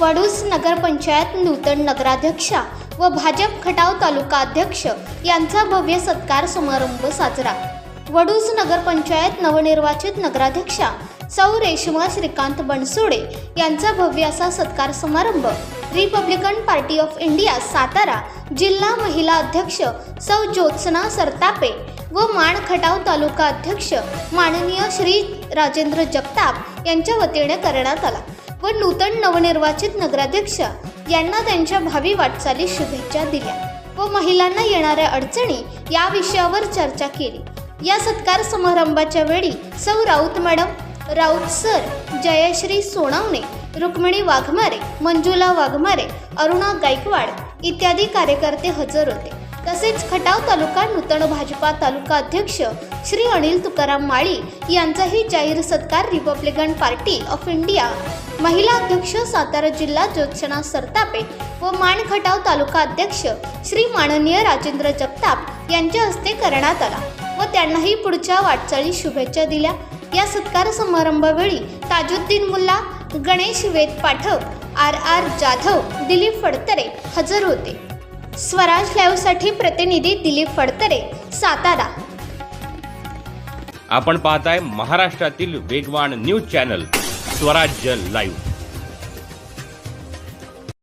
वडूस नगरपंचायत नूतन नगराध्यक्षा व भाजप खटाव तालुका अध्यक्ष यांचा भव्य सत्कार समारंभ साजरा. वडूस नगरपंचायत नवनिर्वाचित नगराध्यक्षा सौ रेश्मा श्रीकांत बनसोडे यांचा भव्य असा सत्कार समारंभ Republican Party of India Satara जिल्हा महिला अध्यक्ष सौ ज्योत्सना सरतापे व माण खटाव तालुका अध्यक्ष माननीय श्री राजेंद्र जगताप यांच्या वतीने करण्यात आला. व नूतन नवनिर्वाचित नगराध्यक्ष यांना त्यांच्या भावी वाटचाली शुभेच्छा दिल्या व महिलांना येणाऱ्या अडचणी या विषयावर चर्चा केली. या सत्कार समारंभाच्या वेळी सौ राऊत मॅडम राऊत सर जयश्री सोनावणे रुक्मिणी वाघमारे मंजुला वाघमारे अरुणा गायकवाड इत्यादी कार्यकर्ते हजर होते. तसेच खटाव तालुका नूतन भाजपा तालुका अध्यक्ष श्री अनिल तुकाराम माळी यांचाही जाहीर सत्कार रिपब्लिकन पार्टी ऑफ इंडिया महिला अध्यक्ष सातारा जिल्हा ज्योत्सना सरतापे व मान खटाव तालुका अध्यक्ष श्री माननीय राजेंद्र जगताप यांच्या हस्ते करण्यात आला व त्यांनाही पुढच्या वाटचाली शुभेच्छा दिल्या. या सत्कार समारंभावेळी ताजुद्दीन मुल्ला गणेश वेद पाठक आर आर जाधव दिलीप फडतरे हजर होते. स्वराज लाईव्हसाठी प्रतिनिधी दिलीप फडतरे सातारा. आपण पाहताय महाराष्ट्रातील वेगवान न्यूज चॅनल स्वराज्य लाईव्ह.